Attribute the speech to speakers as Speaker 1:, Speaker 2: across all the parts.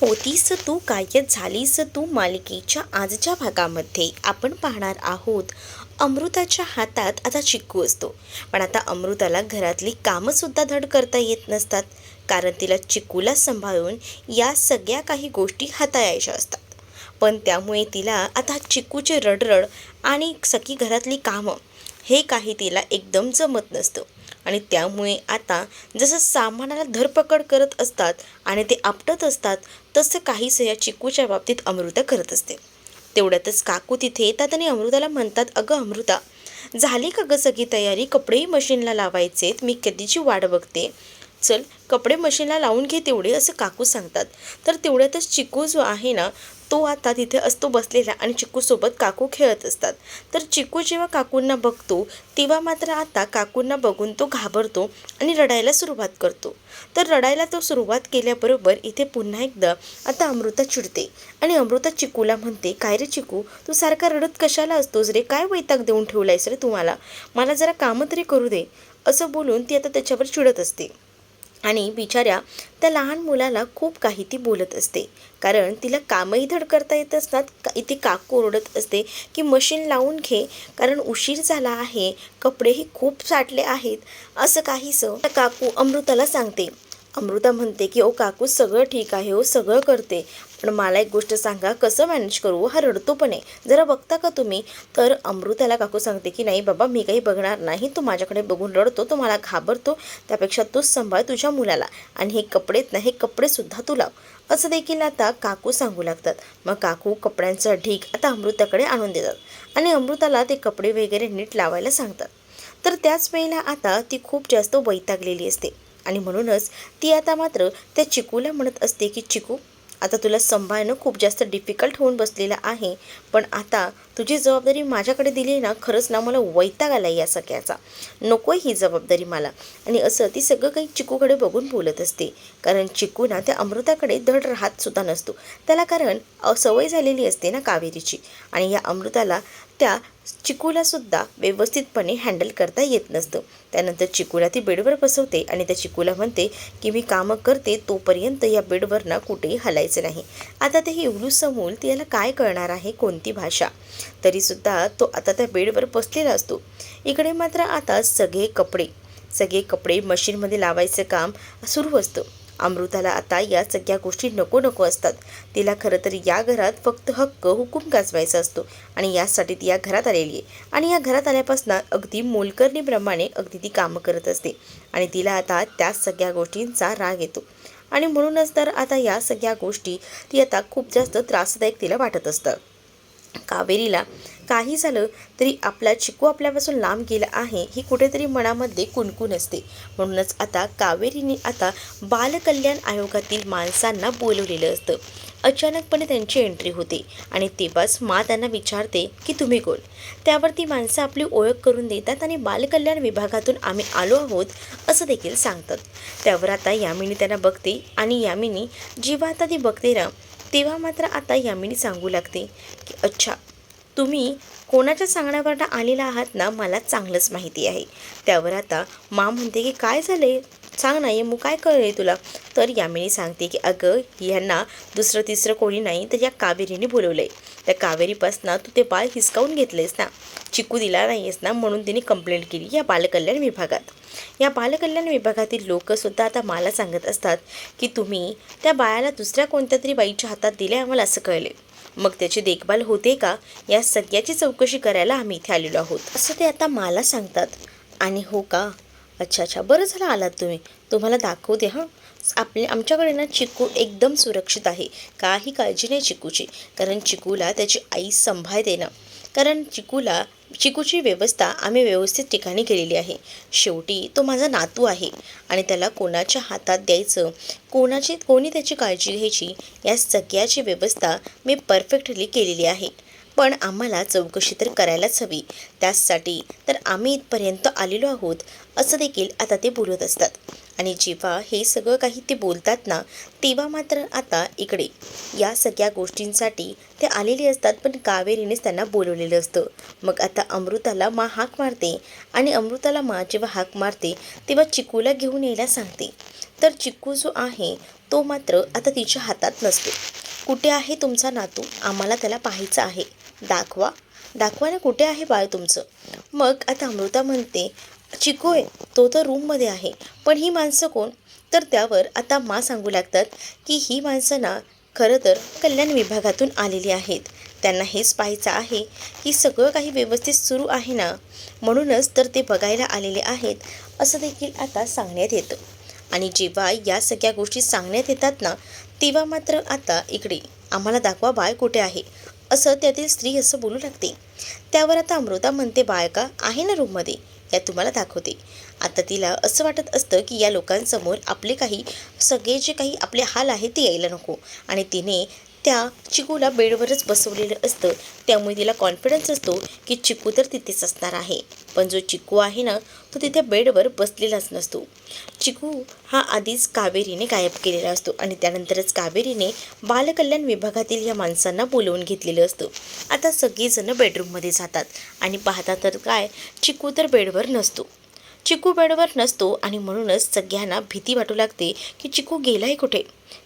Speaker 1: होतीस तू गायब झालीस तू मालिकेच्या आजच्या भागामध्ये. आपण पाहणार आहोत अमृताच्या हातात आता चिक्कू असतो. पण आता अमृताला घरातली कामंसुद्धा धड करता येत नसतात. कारण तिला चिक्कूला सांभाळून या सगळ्या काही गोष्टी हाताळायच्या असतात. पण त्यामुळे तिला आता चिक्कूचे रडरड आणि सखी घरातली कामं हे काही तिला एकदम जमत नसतं. आणि त्यामुळे आता जसं सामानाला धरपकड करत असतात आणि ते आपटत असतात तसं काहीसं या चिकूच्या बाबतीत अमृता करत असते. तेवढ्यातच काकू तिथे येतात आणि अमृताला म्हणतात अगं अमृता झाली का गं सगळी तयारी? कपडेही मशीनला लावायचेत मी कधीची वाट बघते? चल कपडे मशीनला लावून घे तेवढे असं काकू सांगतात. तर तेवढ्यातच चिकू जो आहे ना तो आता तिथे असतो बसलेला आणि चिकूसोबत काकू खेळत असतात. तर चिकू जेव्हा काकूंना बघतो तेव्हा मात्र आता काकूंना बघून तो घाबरतो आणि रडायला सुरुवात करतो. तर रडायला तो सुरुवात केल्याबरोबर इथे पुन्हा एकदा आता अमृता चिडते आणि अमृता चिकूला म्हणते काय रे चिकू तू सारखा रडत कशाला असतोस रे? काय वैताग देऊन ठेवलायस रे तुम्हाला मला जरा कामं तरी करू दे. असं बोलून ती आता त्याच्यावर चिडत असते. आणि बिचाऱ्या त्या लहान मुलाला खूप काही ती बोलत असते. कारण तिला कामही धड करता येत असतात का इथे काकू ओरडत असते की मशीन लावून घे कारण उशीर झाला आहे कपडेही खूप साठले आहेत. असं काहीसं त्या काकू अमृताला सांगते. अमृता म्हणते की ओ काकू सगळं ठीक आहे हो सगळं करते. पण मला एक गोष्ट सांगा कसं मॅनेज करू? हा रडतो पण आहे. जरा बघता का तुम्ही? तर अमृताला काकू सांगते की नाही बाबा मी काही बघणार नाही. तो माझ्याकडे बघून रडतो तो मला घाबरतो. त्यापेक्षा तूच सांभाळ तुझ्या मुलाला. आणि हे कपडेत ना हे कपडेसुद्धा तू लाव. असं देखील आता काकू सांगू लागतात. मग काकू कपड्यांचा ढीक आता अमृताकडे आणून देतात. आणि अमृताला ते कपडे वगैरे नीट लावायला सांगतात. तर त्याच वेळेला आता ती खूप जास्त वैतागलेली असते. आणि म्हणूनच ती आता मात्र त्या चिकूला म्हणत असते की चिकू आता तुला सांभाळणं खूप जास्त डिफिकल्ट होऊन बसलेलं आहे. पण आता तुझी जबाबदारी माझ्याकडे दिली ना खरंच ना मला वैताग आला या सगळ्याचा. नको ही जबाबदारी मला. आणि असं ती सगळं काही चिकूकडे बघून बोलत असते. कारण चिकू ना त्या अमृताकडे धड राहतसुद्धा नसतो. त्याला कारण सवय झालेली असते ना कावेरीची. आणि या अमृताला त्या चिकूलासुद्धा व्यवस्थितपणे हँडल करता येत नसतं. त्यानंतर चिकूला ती बेडवर बसवते आणि त्या चिकूला म्हणते की मी कामं करते तोपर्यंत या बेडवर ना कुठेही हलायचं नाही. आता ते एवढूसं ती याला काय कळणार आहे कोणती भाषा? तरीसुद्धा तो आता त्या बेडवर बसलेला असतो. इकडे मात्र आता सगळे कपडे सगळे कपडे मशीनमध्ये लावायचं काम सुरू असतं. अमृताला आता या सगळ्या गोष्टी नको नको असतात. तिला खरं तर या घरात फक्त हक्क हुकूम गाजवायचा असतो आणि यासाठी ती या घरात आलेली आहे. आणि या घरात आल्यापासून अगदी मोलकरणीप्रमाणे अगदी ती कामं करत असते आणि तिला आता त्या सगळ्या गोष्टींचा राग येतो. आणि म्हणूनच तर आता या सगळ्या गोष्टी ती आता खूप जास्त त्रासदायक तिला वाटत असतं. कावेरीला काही झालं तरी आपला चिकू आपल्यापासून लांब गेला आहे ही कुठेतरी मनामध्ये कुणकुण असते. म्हणूनच आता कावेरीने आता बालकल्याण आयोगातील माणसांना बोलवलेलं असतं. अचानकपणे त्यांची एंट्री होते आणि तेव्हाच मा त्यांना विचारते की तुम्ही कोण? त्यावर ती माणसं आपली ओळख करून देतात आणि बालकल्याण विभागातून आम्ही आलो आहोत असं देखील सांगतात. त्यावर आता यामिनी त्यांना बघते आणि यामिनी जेव्हा आता ती बघते ना तेव्हा मात्र आता यामिनी सांगू लागते की अच्छा तुम्ही कोणाच्या सांगण्यावर आलेला आहात ना मला चांगलंच माहिती आहे. त्यावर आता मा म्हणते की काय झाले सांग ना मग काय कळले तुला? तर यामिनी सांगते की अगं यांना दुसरं तिसरं कोणी नाही तर या कावेरीने बोलवलं आहे त्या कावेरीपासनं तू ते बाळ हिसकावून घेतलेस ना चिकू दिला नाही आहेस ना म्हणून तिने कंप्लेंट केली या बालकल्याण विभागात. या बालकल्याण विभागातील लोकसुद्धा आता मला सांगत असतात की तुम्ही त्या बाळाला दुसऱ्या कोणत्या तरी बाईच्या हातात दिले आम्हाला असं कळले मग त्याची देखभाल होते का? या सगळ्याची चौकशी करायला आम्ही इथे आलेलो आहोत. असं ते आता मला सांगतात. आणि हो का? अच्छा अच्छा. बरं झालं आलात तुम्ही. तुम्हाला दाखवते हां. आपले आमच्याकडे ना चिकू एकदम सुरक्षित आहे. काही काळजी नाही चिकूची. कारण चिकूला त्याची आई सांभाळते ना. कारण चिकूला चिकूची व्यवस्था आम्ही व्यवस्थित ठिकाणी केलेली आहे. शेवटी तो माझा नातू आहे आणि त्याला कोणाच्या हातात द्यायचं कोणाची कोणी त्याची काळजी घ्यायची या सगळ्याची व्यवस्था मी परफेक्टली केलेली आहे. पण आम्हाला चौकशी तर करायलाच हवी. त्याचसाठी तर आम्ही इथपर्यंत आलेलो आहोत असं देखील आता ते बोलत असतात. आणि जेव्हा हे सगळं काही ते बोलतात ना तेव्हा मात्र आता इकडे. या सगळ्या गोष्टींसाठी ते आलेले असतात पण कावेरीनेच त्यांना बोलवलेलं असतं. मग आता अमृताला मा हाक मारते आणि अमृताला मा जेव्हा हाक मारते तेव्हा चिकूला घेऊन यायला सांगते. तर चिक्कू जो आहे तो मात्र आता तिच्या हातात नसतो. कुठे आहे तुमचा नातू? आम्हाला त्याला पाहायचं आहे. दाखवा. दाखवा ना कुठे आहे बाळ तुमचं? मग आता अमृता म्हणते चिको आहे तो तर रूममध्ये आहे. पण ही माणसं कोण? तर त्यावर आता मा सांगू लागतात की ही माणसं ना खरं तर कल्याण विभागातून आलेली आहेत. त्यांना हेच पाहायचं आहे की सगळं काही व्यवस्थित सुरू आहे ना? म्हणूनच तर ते बघायला आलेले आहेत असं देखील आता सांगण्यात येतं. आणि जेव्हा या सगळ्या गोष्टी सांगण्यात येतात ना तेव्हा मात्र आता इकडे आम्हाला दाखवा बाळ कुठे आहे. असं त्यातील स्त्री असं बोलू लागते. त्यावर आता अमृता म्हणते बाळ का आहे ना रूममध्ये? या तुम्हाला दाखवते. आता तिला असं वाटत असतं की या लोकांसमोर आपले काही सगळे जे काही आपले हाल आहे ते यायला नको. आणि तिने त्या चिकूला बेडवरच बसवलेलं असतं. त्यामुळे तिला कॉन्फिडन्स असतो की चिकू तर तिथेच असणार आहे. पण जो चिकू आहे ना तो तिथे बेडवर बसलेलाच नसतो. चिकू हा आधीच कावेरीने गायब केलेला असतो आणि त्यानंतरच कावेरीने बालकल्याण विभागातील या माणसांना बोलवून घेतलेलं असतं. आता सगळीजणं बेडरूममध्ये जातात आणि पाहता तर काय चिकू तर बेडवर नसतो. चिकू बेडवर नसतो आणि म्हणूनच सगळ्यांना भीती वाटू लागते की चिकू गेलाय कुठे?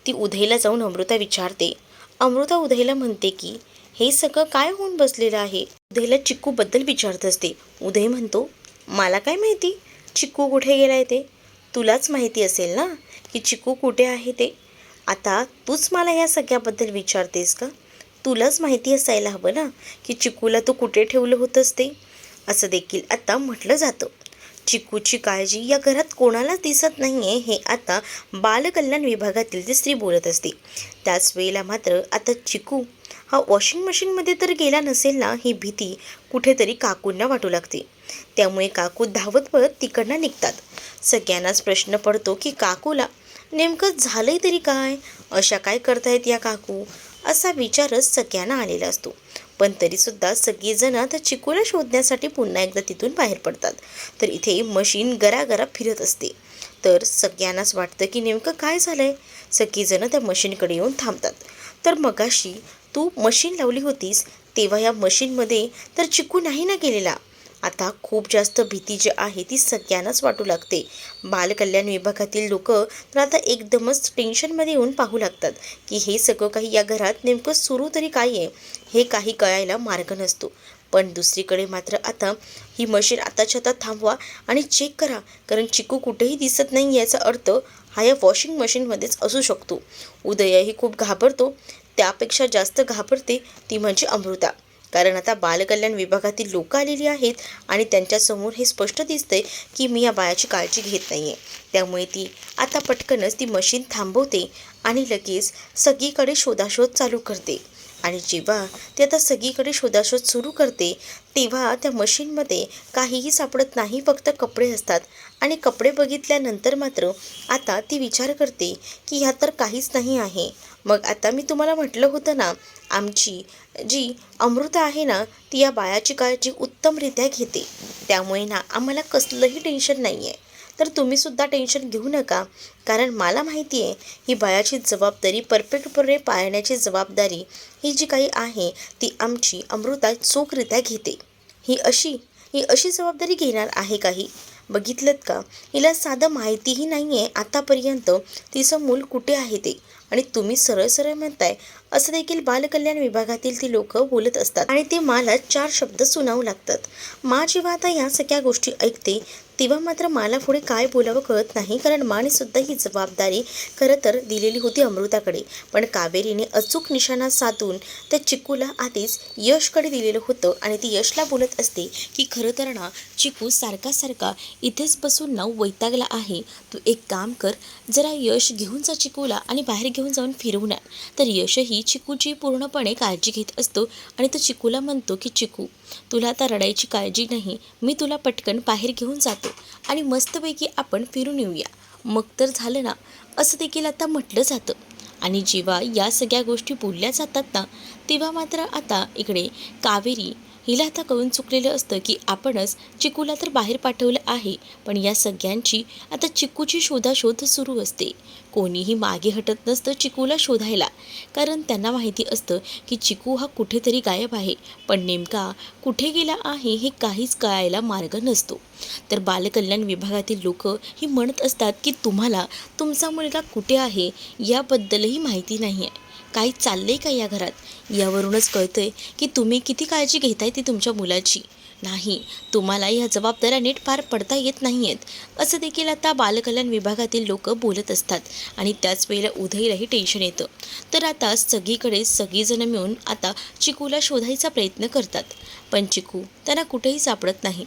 Speaker 1: ती उधईला जाऊन अमृता विचारते अमृता उदयला म्हणते की हे सगळं काय होऊन बसलेलं आहे? उदयला चिक्कूबद्दल विचारत असते. उदय म्हणतो मला काय माहिती? चिक्कू कुठे गेलाय ते? तुलाच माहिती असेल ना की चिक्कू कुठे आहे ते? आता तूच मला या सगळ्याबद्दल विचारतेस का? तुलाच माहिती असायला हवं ना की चिक्कूला तू कुठे ठेवलं होतंस ते? असं देखील आता म्हटलं जातं. चिकूची काळजी या घरात कोणालाच दिसत नाही आहे हे आता बालकल्याण विभागातील ती स्त्री बोलत असते. त्याच वेळेला मात्र आता चिकू हा वॉशिंग मशीनमध्ये तर गेला नसेल ना ही भीती कुठेतरी काकूंना वाटू लागते. त्यामुळे काकू धावत पळत तिकडनं निघतात. सगळ्यांनाच प्रश्न पडतो की काकूला नेमकं झालंय तरी काय? अशा काय करतायत या काकू? असा विचारच सगळ्यांना आलेला असतो. पण तरीसुद्धा सगळीजण आता चिकूला शोधण्यासाठी पुन्हा एकदा तिथून बाहेर पडतात. तर इथे मशीन गरागरा फिरत असते. तर सगळ्यांनाच वाटतं की नेमकं काय झालं आहे सगळीजणं त्या मशीनकडे येऊन थांबतात. तर मगाशी तू मशीन लावली होतीस तेव्हा या मशीनमध्ये तर चिकू नाही ना गेलेला? आता खूप जास्त भीती जी आहे ती सगळ्यांनाच वाटू लागते. बालकल्याण विभागातील लोक तर आता एकदमच टेन्शनमध्ये येऊन पाहू लागतात की हे सगळं काही या घरात नेमकं सुरू तरी काय आहे? हे काही कळायला मार्ग नसतो. पण दुसरीकडे मात्र आता ही मशीन आताच्या आता थांबवा आणि चेक करा. कारण चिकू कुठेही दिसत नाही याचा अर्थ हा या वॉशिंग मशीनमध्येच असू शकतो. उदयही खूप घाबरतो. त्यापेक्षा जास्त घाबरते ती म्हणजे अमृता. कारण आता बालकल्याण विभागातील लोक आलेली आहेत आणि त्यांच्यासमोर हे स्पष्ट दिसतंय की मी या बायाची काळजी घेत नाही आहे त्यामुळे ती आता पटकनच ती मशीन थांबवते आणि लगेच सगळीकडे शोधाशोध चालू करते. आणि जेव्हा ती आता सगळीकडे शोधाशोध सुरू करते तेव्हा त्या मशीनमध्ये काहीही सापडत नाही फक्त कपडे असतात. आणि कपडे बघितल्यानंतर मात्र आता ती विचार करते की ह्यात तर काहीच नाही आहे. मग आता मी तुम्हाला म्हटलं होतं ना आमची जी अमृता आहे ना ती या बायाची काळजी उत्तमरित्या घेते. त्यामुळे ना आम्हाला कसलंही टेन्शन नाही आहे तर तुम्हीसुद्धा टेन्शन घेऊ नका. कारण मला माहिती आहे ही बायाची जबाबदारी परफेक्टपणे पाळण्याची जबाबदारी ही जी काही आहे ती आमची अमृता चोखरित्या घेते. ही अशी ही अशी जबाबदारी घेणार आहे काही? बघितलं का? हिला साधं माहितीही नाही आहे आतापर्यंत. तिचं मूल कुठे आहे ते? आणि तुम्ही सरळ सरळ म्हणताय असं देखील बालकल्याण विभागातील ती लोक बोलत असतात आणि ते मला चार शब्द सुनावू लागतात. मा जेव्हा आता या सगळ्या गोष्टी ऐकते तेव्हा मात्र मला पुढे काय बोलावं कळत नाही कारण मानेसुद्धा ही जबाबदारी खरं तर दिलेली होती अमृताकडे. पण कावेरीने अचूक निशाणा साधून त्या चिकूला आधीच यशकडे दिलेलं होतं आणि ती यशला बोलत असते की खरं तर ना चिकू सारखा सारखा इथेच बसून ना वैतागला आहे. तू एक काम कर जरा यश घेऊन जा चिकूला आणि बाहेर घेऊन जाऊन फिरवून आण. तर यशही चिकूची पूर्णपणे काळजी घेत असतो आणि तो चिकूला म्हणतो की चिकू तुला आता रडायची काळजी नाही. मी तुला पटकन बाहेर घेऊन जातो. आणि मस्तपैकी आपण फिरून येऊया. मग तर झालं ना असं देखील आता म्हटलं जातं. आणि जेव्हा या सगळ्या गोष्टी बोलल्या जातात ना तेव्हा मात्र आता इकडे कावेरी हिला आता कळून चुकलेलं असतं की आपणच चिकूला तर बाहेर पाठवलं आहे पण या सगळ्यांची आता चिकूची शोधाशोध सुरू असते. कोणीही मागे हटत नसतं चिकूला शोधायला. कारण त्यांना माहिती असतं की चिकू हा कुठेतरी गायब आहे पण नेमका कुठे गेला आहे हे काहीच कळायला मार्ग नसतो. तर बालकल्याण विभागातील लोक ही म्हणत असतात की तुम्हाला तुमचा मुलगा कुठे आहे याबद्दलही माहिती नाही आहे काही चाललंय का या घरात? यावरूनच कळतंय की तुम्ही किती काळजी घेताय ती तुमच्या मुलाची. नाही तुम्हाला या जबाबदाऱ्या नीट पार पडता येत नाही आहेत असं देखील आता बालकल्याण विभागातील लोक बोलत असतात आणि त्याच वेळेला उदयलाही टेन्शन येतं. तर आता सगळीकडे सगळीजणं मिळून आता चिकूला शोधायचा प्रयत्न करतात. पण चिकू त्यांना कुठेही सापडत नाही.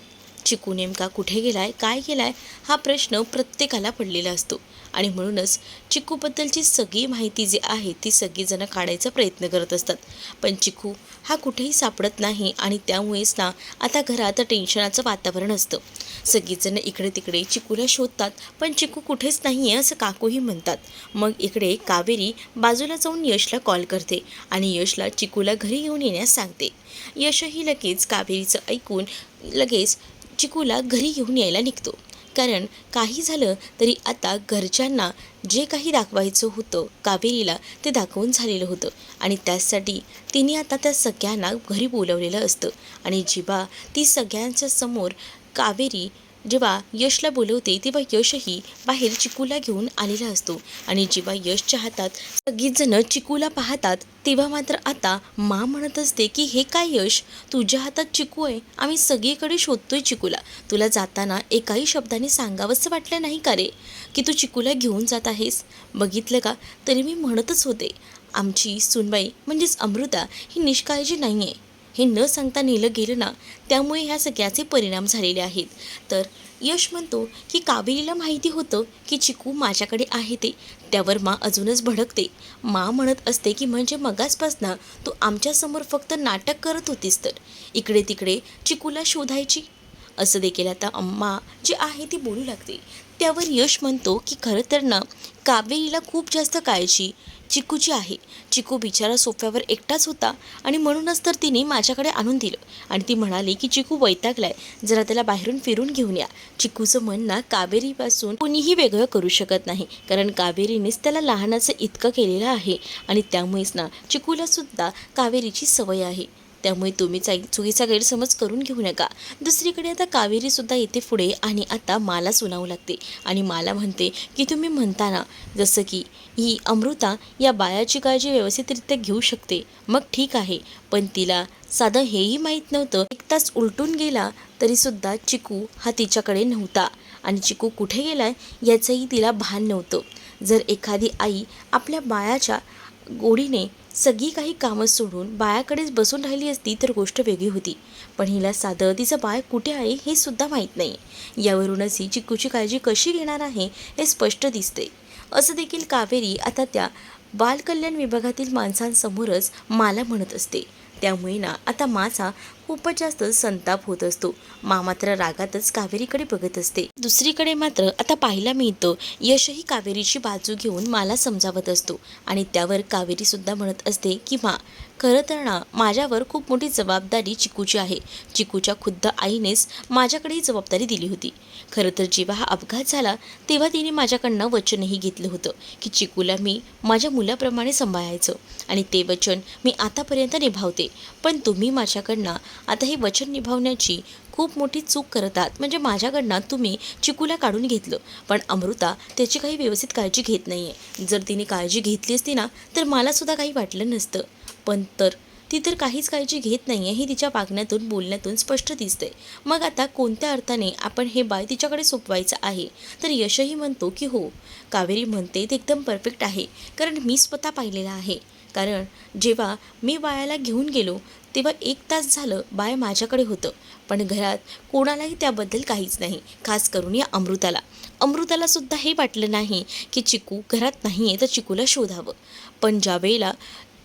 Speaker 1: चिकू नेमका कुठे गेलाय काय गेलाय हा प्रश्न प्रत्येकाला पडलेला असतो. आणि म्हणूनच चिकूबद्दलची सगळी माहिती जी आहे ती सगळीजणं काढायचा प्रयत्न करत असतात. पण चिकू हा कुठेही सापडत नाही आणि त्यामुळेच ना आता घरात टेन्शनाचं वातावरण असतं. सगळीजणं इकडे तिकडे चिकूला शोधतात पण चिकू कुठेच नाही आहे असं काकूही म्हणतात. मग इकडे कावेरी बाजूला जाऊन यशला कॉल करते आणि यशला चिकूला घरी घेऊन येण्यास सांगते. यशही लगेच कावेरीचं ऐकून लगेच चिकूला घरी घेऊन यायला निघतो. कारण काही झालं तरी आता घरच्यांना जे काही दाखवायचं होतं कावेरीला ते दाखवून झालेलं होतं. आणि त्यासाठी तिने आता त्या सगळ्यांना घरी बोलवलेलं असतं. आणि जिबा ती सगळ्यांच्या समोर कावेरी जेव्हा यशला बोलवते तेव्हा यशही बाहेर चिकूला घेऊन आलेला असतो. आणि जेव्हा यशच्या हातात सगळीजणं चिकूला पाहतात तेव्हा मात्र आता मा म्हणत असते की हे काय यश? तुझ्या हातात चिकू आहे. आम्ही सगळीकडे शोधतोय चिकूला. तुला जाताना एकाही शब्दाने सांगावंसं वाटलं नाही का रे? की तू चिकूला घेऊन जात आहेस? बघितलं का? तरी मी म्हणतच होते. आमची सुनबाई म्हणजेच अमृता ही निष्काळजी नाही आहे हे न सांगता नेलं गेलं ना त्यामुळे ह्या सगळ्याचे परिणाम झालेले आहेत. तर यश म्हणतो की कावेरीला माहिती होतं की चिकू माझ्याकडे आहे ते त्यावर मा अजूनच भडकते. मा म्हणत असते की म्हणजे मगासपासनं तू आमच्यासमोर फक्त नाटक करत होतीस तर. इकडे तिकडे चिकूला शोधायची. असं देखील आता अम्मा जी आहे ती बोलू लागते. त्यावर यश म्हणतो की खरं तर ना कावेरीला खूप जास्त काळजी चिकूची आहे. चिकू बिचारा सोफ्यावर एकटाच होता आणि म्हणूनच तर तिने माझ्याकडे आणून दिलं. आणि ती म्हणाली की चिकू वैतागलाय. जरा त्याला बाहेरून फिरून घेऊन या. चिकूचं मन ना कावेरीपासून कोणीही वेगळं करू शकत नाही. कारण कावेरीनेच त्याला लहानाचं इतकं केलेलं आहे. आणि त्यामुळेच ना चिकूला सुद्धा कावेरीची सवय आहे. त्यामुळे तुम्ही चुकीचा गैरसमज करून घेऊ नका. दुसरीकडे आता कावेरीसुद्धा येते पुढे आणि आता मला सुनावू लागते. आणि मला म्हणते की तुम्ही म्हणताना जसं की ही अमृता या बायाची काळजी व्यवस्थितरित्या घेऊ शकते. मग ठीक आहे. पण तिला साधं हेही माहीत नव्हतं. एक तास उलटून गेला तरीसुद्धा चिकू हा तिच्याकडे नव्हता. आणि चिकू कुठे गेला याचंही तिला भान नव्हतं. जर एखादी आई आपल्या बाळाच्या गोडीने सगळी काही कामं सोडून बायाकडेच बसून राहिली असती तर गोष्ट वेगळी होती. पण हिला साधं तिचं बाळ कुठे आहे हे सुद्धा माहीत नाही. यावरूनच ही चिकूची काळजी कशी घेणार आहे हे स्पष्ट दिसते. असं देखील कावेरी आता त्या बालकल्याण विभागातील माणसांसमोरच माला म्हणत असते. त्यामुळे ना आता माझा खूपच जास्त संताप होत असतो. मा मात्र रागातच कावेरीकडे बघत असते. दुसरीकडे मात्र आता पाहायला मिळतं यशही कावेरीची बाजू घेऊन मला समजावत असतो. आणि त्यावर कावेरी सुद्धा म्हणत असते की मा खरं तर ना माझ्यावर खूप मोठी जबाबदारी चिकूची आहे. चिकूच्या खुद्द आईनेच माझ्याकडे जबाबदारी दिली होती. खरं तर जेव्हा हा अपघात झाला तेव्हा तिने माझ्याकडनं वचनही घेतलं होतं की चिकूला मी माझ्या मुलाप्रमाणे सांभाळायचं. आणि ते वचन मी आतापर्यंत निभावते. पण तुम्ही माझ्याकडनं आता हे वचन निभावण्याची खूप मोठी चूक करत आहात म्हणजे माझ्याकडनं तुम्ही चिकूला काढून घेतलं. पण अमृता त्याची काही व्यवस्थित काळजी घेत नाही आहे जर तिने काळजी घेतली असती ना तर मलासुद्धा काही वाटलं नसतं. पण तर ती तर काहीच काळजी घेत नाही आहे हे तिच्या वागण्यातून बोलण्यातून स्पष्ट दिसते मग आता कोणत्या अर्थाने आपण हे बाय तिच्याकडे सोपवायचं आहे? तर यशही म्हणतो की हो. कावेरी म्हणते ते एकदम परफेक्ट आहे. कारण मी स्वतः पाहिलेलं आहे. कारण जेव्हा मी बायाला घेऊन गेलो तेव्हा एक तास झालं बाळ माझ्याकडे होतं. पण घरात कोणालाही त्याबद्दल काहीच नाही खास करून या अमृताला. अमृताला सुद्धा हे वाटलं नाही की चिकू घरात नाही आहे तर चिकूला शोधावं. पण ज्या वेळेला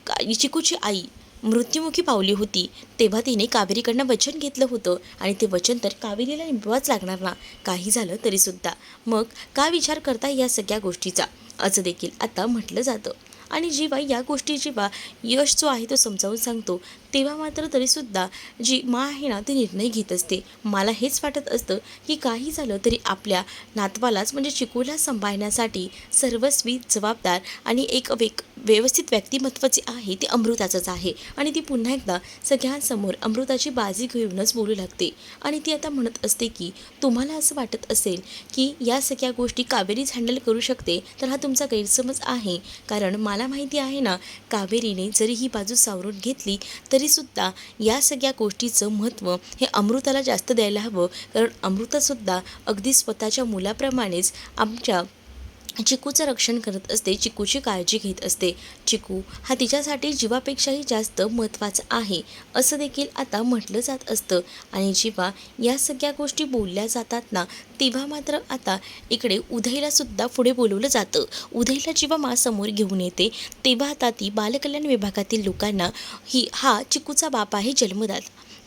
Speaker 1: का चिकूची आई मृत्युमुखी पावली होती तेव्हा तिने कावेरीकडनं वचन घेतलं होतं आणि ते वचन तर कावेरीला निभवाच लागणार ना काही झालं तरीसुद्धा मग का विचार करता या सगळ्या गोष्टीचा? असं देखील आता म्हटलं जातं. आणि जेव्हा या गोष्टी जेव्हा यश जो आहे तो समजावून सांगतो तेव्हा मात्र तरीसुद्धा जी मा आहे ना ती निर्णय घेत असते. मला हेच वाटत असतं की काही झालं तरी आपल्या नातवालाच म्हणजे चिकूला सांभाळण्यासाठी सर्वस्वी जबाबदार आणि एक वेक व्यवस्थित व्यक्तिमत्वाचे आहे ते अमृताचंच आहे. आणि ती पुन्हा एकदा सगळ्यांसमोर अमृताची बाजी घेऊनच बोलू लागते. आणि ती आता म्हणत असते की तुम्हाला असं वाटत असेल की या सगळ्या गोष्टी कावेरीच हँडल करू शकते तर हा तुमचा गैरसमज आहे. कारण मला मला माहिती आहे ना कावेरीने जरी ही बाजू सावरून घेतली तरीसुद्धा या सगळ्या गोष्टीचं महत्त्व हे अमृताला जास्त द्यायला हवं. कारण अमृतासुद्धा अगदी स्वतःच्या मुलाप्रमाणेच आमच्या चिकूचं रक्षण करत असते चिकूची काळजी घेत असते. चिकू हा तिच्यासाठी जीवापेक्षाही जास्त महत्त्वाचा आहे असं देखील आता म्हटलं जात असतं. आणि जेव्हा या सगळ्या गोष्टी बोलल्या जातात ना तेव्हा मात्र आता इकडे उधईलासुद्धा पुढे बोलवलं जातं. उदयला जेव्हा मा समोर घेऊन येते तेव्हा आता ती बालकल्याण विभागातील लोकांना ही हा चिकूचा बाप आहे जन्मदात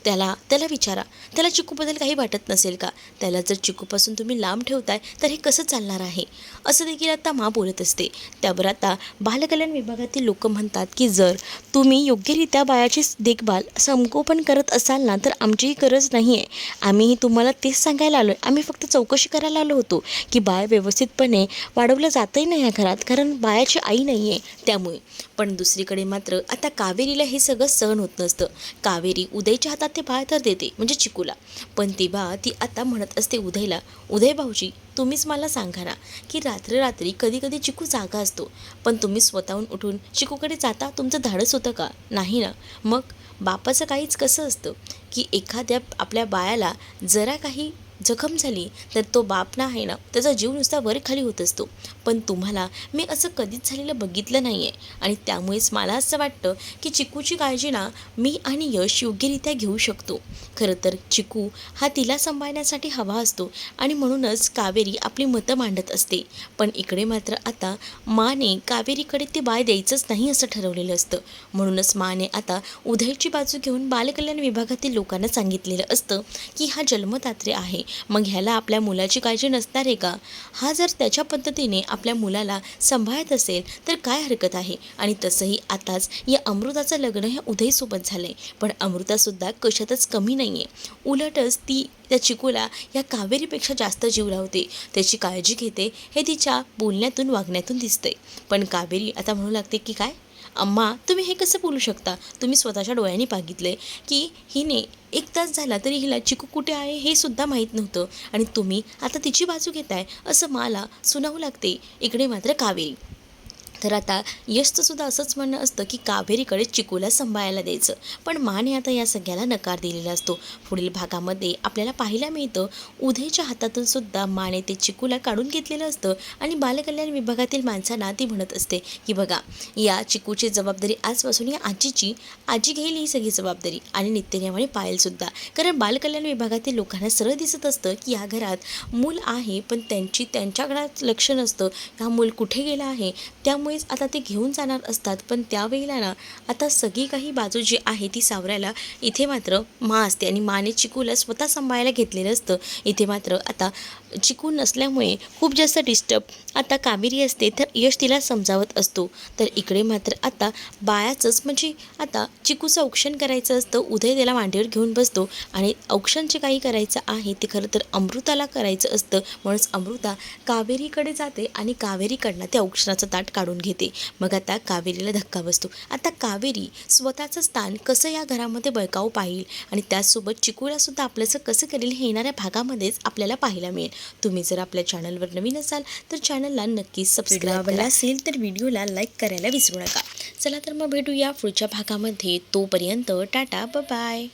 Speaker 1: त्याला त्याला विचारा. त्याला चिकूबद्दल काही वाटत नसेल का? त्याला जर चिकूपासून तुम्ही लांब ठेवताय तर हे कसं चालणार आहे? असं देखील आता मा बोलत असते. त्यावर आता बालकल्याण विभागातील लोक म्हणतात की जर तुम्ही योग्यरित्या बाळाची देखभाल संगोपन करत असाल ना तर आमचीही गरज नाही आहे आम्हीही तुम्हाला तेच सांगायला आलो आहे आम्ही फक्त चौकशी करायला आलो होतो की बाळ व्यवस्थितपणे वाढवलं जातही नाही या घरात कारण बायाची आई नाही आहे त्यामुळे. पण दुसरीकडे मात्र आता कावेरीला हे सगळं सहन होत नसतं. कावेरी उदयच्या हातात ते बाळ तर देते म्हणजे चिकूला. पण ती बा ती आता म्हणत असते उदयला उदय भाऊजी तुम्हीच मला सांगा ना की रात्री रात्री कधी कधी चिकू जागा असतो. पण तुम्ही स्वतःहून उठून चिकूकडे जाता तुमचं धाडस होतं का? नाही ना. मग बापाचं काहीच कसं असतं की एखाद्या आपल्या बाळाला जरा काही जखम झाली तर तो बाप ना आहे ना त्याचा जीव नुसता वर खाली होत असतो. पण तुम्हाला मी असं कधीच झालेलं बघितलं नाही आहे आणि त्यामुळेच मला असं वाटतं की चिकूची काळजी ना मी आणि यश योग्यरित्या घेऊ शकतो. खरं तर चिकू हा तिला सांभाळण्यासाठी हवा असतो आणि म्हणूनच कावेरी आपली मतं मांडत असते. पण इकडे मात्र आता माने कावेरीकडे ते बाय द्यायचंच नाही असं ठरवलेलं असतं. म्हणूनच माने आता उदयची बाजू घेऊन बालकल्याण विभागातील लोकांना सांगितलेलं असतं की हा जन्मदात्रे आहे. मग ह्याला आपल्या मुलाची काळजी नसणार आहे का? हा जर त्याच्या पद्धतीने आपल्या मुलाला सांभाळत असेल तर काय हरकत आहे? आणि तसंही आताच या अमृताचं लग्न ह्या उदयसोबत झालं आहे पण अमृतासुद्धा कशातच कमी नाही आहे उलटच ती त्या चिकूला या कावेरीपेक्षा जास्त जीव लावते. त्याची काळजी घेते हे तिच्या बोलण्यातून वागण्यातून दिसतंय. पण कावेरी आता म्हणू लागते की काय? अम्मा तुम्ही हे कसं बोलू शकता? तुम्ही स्वतःच्या डोळ्यांनी बघितले की हिने एक तास झाला तरी हिला चिकू कुठे आहे हे सुद्धा माहीत नव्हतं. आणि तुम्ही आता तिची बाजू घेताय असं मला सुनावू लागते. इकडे मात्र कावेरी. तर आता यशचंसुद्धा असंच म्हणणं असतं की कावेरीकडे चिकूला सांभाळायला द्यायचं. पण माने आता या सगळ्याला नकार दिलेला असतो. पुढील भागामध्ये आपल्याला पाहायला मिळतं उदयच्या हातातून सुद्धा माने ते चिकूला काढून घेतलेलं असतं आणि बालकल्याण विभागातील माणसांना ती म्हणत असते की बघा या चिकूची जबाबदारी आजपासून या आजीची आजी घेईल ही सगळी जबाबदारी आणि नित्यनियमाने पायलसुद्धा कारण बालकल्याण विभागातील लोकांना सरळ दिसत असतं की या घरात मूल आहे पण त्यांची त्यांच्याकडे लक्ष नसतं हा मूल कुठे गेला आहे त्यामुळे त्यामुळेच आता ते घेऊन जाणार असतात पण त्यावेळेला ना आता सगळी काही बाजू जी आहे ती सावरायला इथे मात्र मा असते आणि माने चिकूला स्वतः सांभाळायला घेतलेलं असतं. इथे मात्र आता चिकू नसल्यामुळे खूप जास्त डिस्टर्ब आता कावेरी असते तर यश तिला समजावत असतो. तर इकडे मात्र आता बाळाचंच म्हणजे आता चिकूचं औक्षण करायचं असतं. उदय त्याला मांडीवर घेऊन बसतो आणि औक्षण जे काही करायचं आहे ते खरं तर अमृताला करायचं असतं. म्हणूनच अमृता कावेरीकडे जाते आणि कावेरीकडनं त्या औक्षणाचं ताट काढून घेते. मग आता कावेरीला धक्का बसतो. आता कावेरी स्वतःचं स्थान कसं या घरामध्ये बळकावू पाहिल? आणि त्याचसोबत चिकूला सुद्धा आपलंसं कसं करेल हे येणाऱ्या भागामध्येच आपल्याला पाहायला मिळेल. तुम्ही जर आपल्या चॅनलवर नवीन असाल तर चॅनलला नक्कीच सबस्क्राईब आवडला असेल तर व्हिडिओला लाईक करायला विसरू नका. चला तर मग भेटूया पुढच्या भागामध्ये. तोपर्यंत टाटा बाय